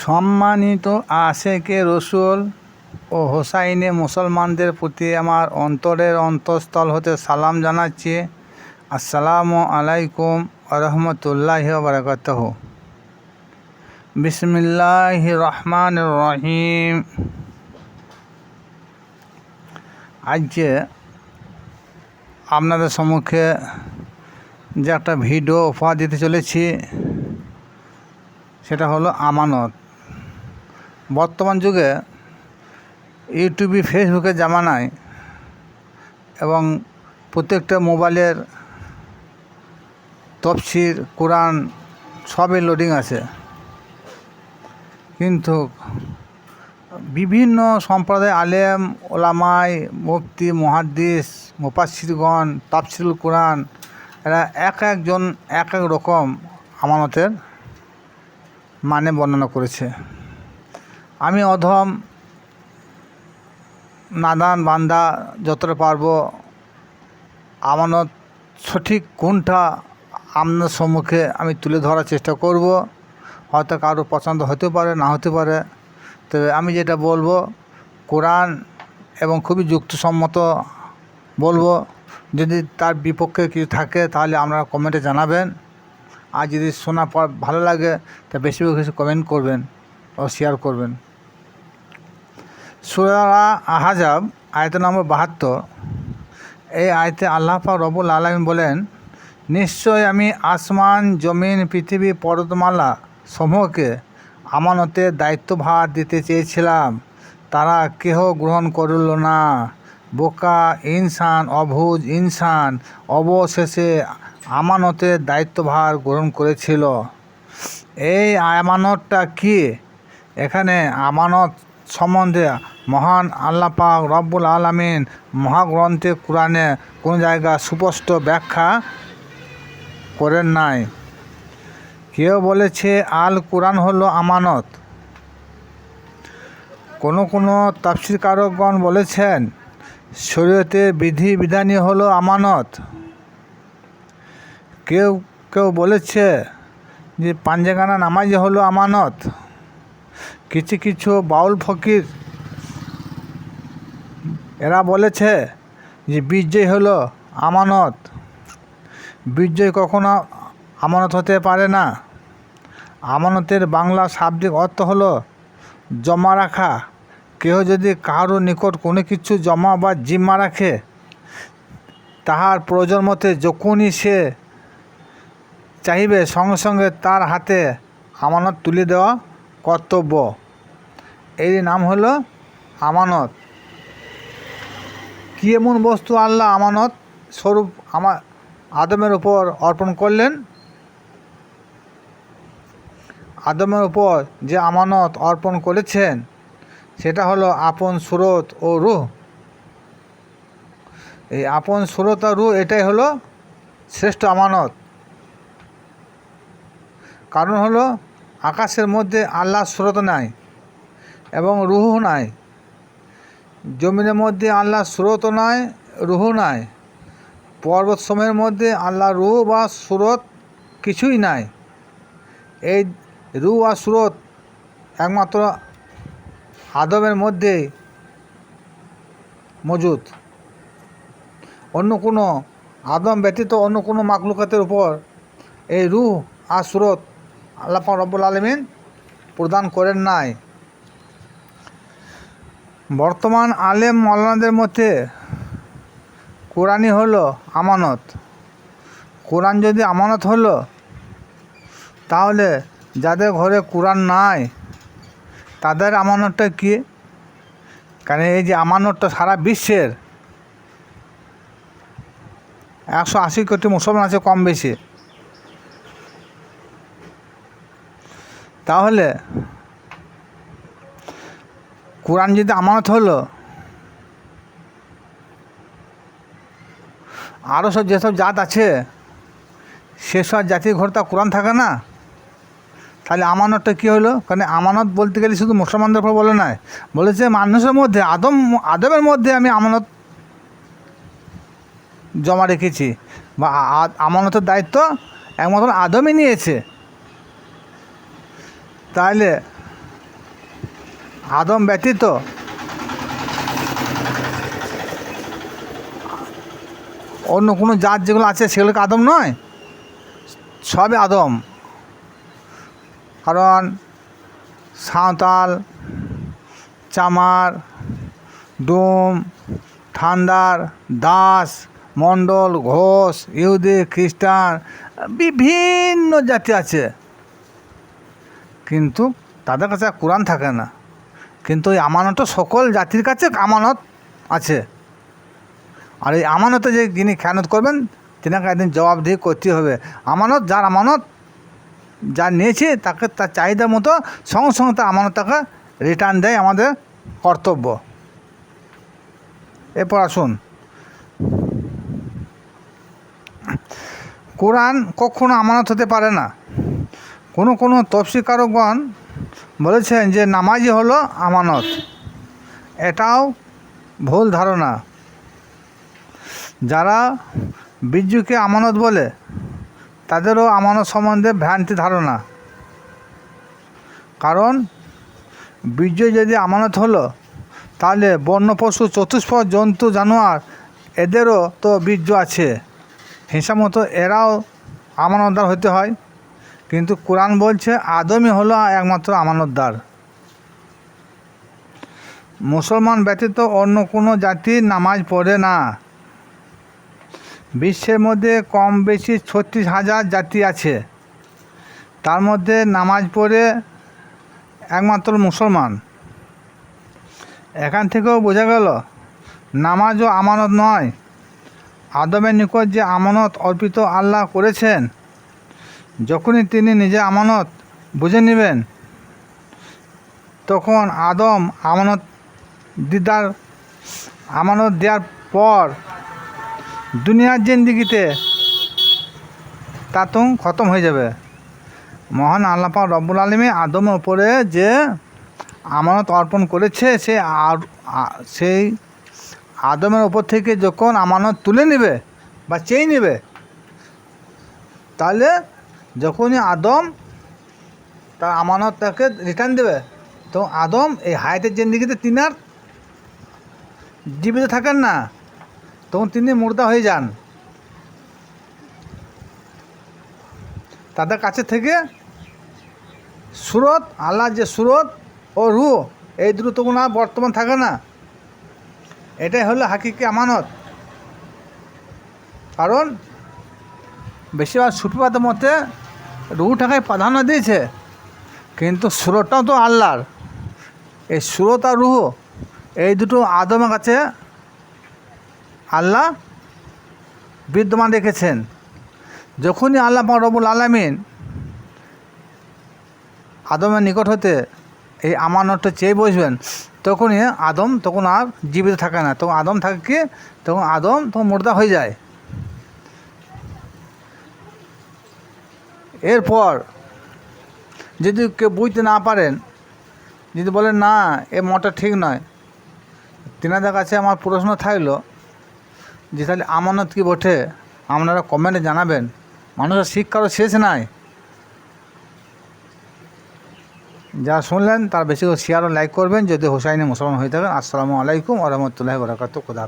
সম্মানিত আশেকে রসুল ও হোসাইনে মুসলমানদের প্রতি আমার অন্তরের অন্তঃস্থল হতে সালাম জানাচ্ছি। আসসালামু আলাইকুম রহমতুল্লাহ বারকাতহ। বিসমিল্লাহ রহমান রহিম। আজকে আপনাদের সম্মুখে যে একটা ভিডিও উপহার দিতে চলেছি, সেটা হলো আমানত। বর্তমান যুগে ইউটিউবে ফেসবুকের জামানায় এবং প্রত্যেকটা মোবাইলের তফসির, কোরআন সবই লোডিং আছে। কিন্তু বিভিন্ন সম্প্রদায় আলেম, ওলামাই, মুফতি, মহাদ্দিস মুপাসিরগণ তাফসিরুল কোরআন, এরা এক একজন এক এক রকম আমানতের মানে বর্ণনা করেছে। আমি অধম, নাদান, বান্দা, যতটা পারব, আমানত, সঠিক কোনটা আপনার সম্মুখে আমি তুলে ধরার চেষ্টা করব। হয়তো কারও পছন্দ হতে পারে, না হতে পারে। তবে আমি যেটা বলব, কোরআন এবং খুবই যুক্তিসম্মত বলব, যদি তার বিপক্ষে কিছু থাকে, তাহলে আপনারা কমেন্টে জানাবেন। আর যদি শোনা পর ভালো লাগে, তা বেশি বেশি কমেন্ট করবেন ও শেয়ার করবেন। সুরা আহাজাব আয়ত নম্বর বাহাত্তর। এই আয়তে আল্লাহ রবুল আলমিন বলেন, নিশ্চয় আমি আসমান, জমিন, পৃথিবী, পর্বতমালা সমূহকে আমানতে দায়িত্বভার দিতে চেয়েছিলাম। তারা কেহ গ্রহণ করল না। বোকা, ইনসান অভুজ ইনসান অবশেষে আমানতের দায়িত্বভার গ্রহণ করেছিল। এই আমানতটা কি? এখানে আমানত সম্বন্ধে মহান আল্লাহ পাক রব্বুল আলমিন মহাগ্রন্থে কোরআনে কোন জায়গা সুস্পষ্ট ব্যাখ্যা করেন নাই। কেউ বলেছে, আল কোরআন হলো আমানত। কোনো কোনো তাফসিরকারকগণ বলেছেন, শরীয়তে বিধি বিধানই হলো আমানত। কেউ কেউ বলেছে যে পাঞ্জাগানা নামাজি হলো আমানত। কিছু কিছু বাউল ফকির এরা বলেছে যে বীর্যই হলো আমানত। বীর্যই কখনো আমানত হতে পারে না। আমানতের বাংলা শাব্দিক অর্থ হলো জমা রাখা। কেউ যদি কারও নিকট কোনো কিছু জমা বা জিম্মা রাখে, তাহার প্রয়োজন মতে যখনই সে চাইবে সঙ্গে সঙ্গে তার হাতে আমানত তুলে দেওয়া কর্তব্য। এর নাম হলো আমানত। কী এমন বস্তু আল্লাহ আমানত স্বরূপ আমার আদমের উপর অর্পণ করলেন? আদমের উপর যে আমানত অর্পণ করেছেন, সেটা হলো আপন সুরত ও রুহ। এই আপন সুরত আর রুহ এটাই হলো শ্রেষ্ঠ আমানত। কারণ হলো আকাশের মধ্যে আল্লাহ স্রোত নাই এবং রুহ নাই। জমিনের মধ্যে আল্লাহ স্রোত নাই রুহ নাই। পর্বত সময়ের মধ্যে আল্লাহ রুহ বা স্রোত কিছুই নাই। এই রু আর স্রোত একমাত্র আদমের মধ্যে মজুদ। অন্য কোনো আদম ব্যতীত অন্য কোনো মাকলুকাতের উপর এই রুহ আর স্রোত আল্লাহ রব্বুল আলমিন প্রদান করেন নাই। বর্তমান আলেম মৌলানাদের মধ্যে কোরআনই হলো আমানত। কোরআন যদি আমানত হলো, তাহলে যাদের ঘরে কোরআন নাই, তাদের আমানতটা কী? কারণ এই যে আমানতটা সারা বিশ্বের একশো আশি কোটি মুসলমান আছে কম বেশি। তাহলে কোরআন যদি আমানত হলো আরও সব যেসব জাত আছে, সেসব জাতির ঘর তা কোরআন থাকে না। তাহলে আমানতটা কী হলো? কারণ আমানত বলতে গেলে শুধু মুসলমানদের উপর বলে নয়, বলেছে মানুষের মধ্যে, আদম, আদমের মধ্যে আমি আমানত জমা রেখেছি, বা আমানতের দায়িত্ব একমাত্র আদমই নিয়েছে। তাহলে আদম ব্যতীত অন্য কোনো জাত যেগুলো আছে সেগুলোকে আদম নয়? সবে আদম। কারণ সাঁওতাল, চামার, ডোম, ঠান্ডার, দাস, মণ্ডল, ঘোষ, ইহুদি, খ্রিস্টান, বিভিন্ন জাতি আছে। কিন্তু তাদের কাছে কোরআন থাকে না। কিন্তু এই আমানত সকল জাতির কাছে আমানত আছে। আর এই আমানতে যে যিনি খেয়ানত করবেন, তিনাকে একদিন জবাবদিহি করতে হবে। আমানত যার আমানত, যা নিয়েছে তাকে তার চাহিদা মতো সঙ্গে সঙ্গে তার আমানত তাকে রিটার্ন দেয় আমাদের কর্তব্য। এরপর আসুন। কোরআন কখনো আমানত হতে পারে না। কোনো কোনো তফসিকারকগণ বলেছেন যে নামাজই হলো আমানত। এটাও ভুল ধারণা। যারা বীর্যকে আমানত বলে, তাদেরও আমানত সম্বন্ধে ভ্রান্তি ধারণা। কারণ বীর্য যদি আমানত হলো, তাহলে বন্য পশু, চতুষ্পদ, জন্তু, জানোয়ার, এদেরও তো বীর্য আছে। হিসাব মতো এরাও আমানতদার হতে হয়। কিন্তু কোরআন বলছে আদমই হলো একমাত্র আমানতদার মুসলমান ব্যতীত অন্য কোনো জাতি নামাজ পড়ে না। বিশ্বের মধ্যে কম বেশি ছত্রিশ হাজার জাতি আছে। তার মধ্যে নামাজ পড়ে একমাত্র মুসলমান। এখান থেকেও বোঝা গেল নামাজও আমানত নয়। আদমের নিকট যে আমানত অর্পিত আল্লাহ করেছেন যখনই তিনি নিজে আমানত বুঝে নেবেন, তখন আদম আমানত দিদার, আমানত দেওয়ার পর দুনিয়ার জিন্দিগিতে তাতং খতম হয়ে যাবে। মহান আল্লাহ পাক রব্বুল আলমী আদমের ওপরে যে আমানত অর্পণ করেছে, সে আর, সেই আদমের ওপর থেকে যখন আমানত তুলে নেবে বা চেয়ে নেবে, তাহলে যখনই আদম তার আমানত তাকে রিটার্ন দেবে, তো আদম এই হায়াতের জিন্দিগিতে তিনি আর জীবিত থাকেন না, তখন তিনি মুর্দা হয়ে যান। তাদের কাছে থেকে সুরত, আল্লাহ যে সুরত ও রু এই দুটো তখন আর বর্তমান থাকে না। এটাই হলো হাকিকে আমানত। কারণ বেশিরভাগ সুফিবাদের মতে রুটাকে প্রাধান্য দিয়েছে, কিন্তু সুরতটাও তো আল্লাহর। এই সুরত আর রুহ, এই দুটো আদমের কাছে আল্লাহ বিদ্যমান রেখেছেন। যখনই আল্লাহ রবুল আলমিন আদমের নিকট হতে এই আমানতটা চেয়ে বসবেন, তখনই আদম তখন আর জীবিত থাকে না। তখন আদম থাকে কি? তখন আদম তখন মুর্দা হয়ে যায়। এরপর যদি কেউ বুঝতে না পারেন, যদি বলেন, না, এ মতটা ঠিক নয়। তিনাদের কাছে আমার প্রশ্ন থাকল যে, তাহলে আমানত কি বটে? আপনারা কমেন্টে জানাবেন। মানুষের শিক্ষারও শেষ নাই। যা শুনলেন, তার বেশি করে শেয়ার ও লাইক করবেন। যদি হোসাইনি মুসলমান হয়ে থাকেন, আসসালামু আলাইকুম আ বরাকাত খুদা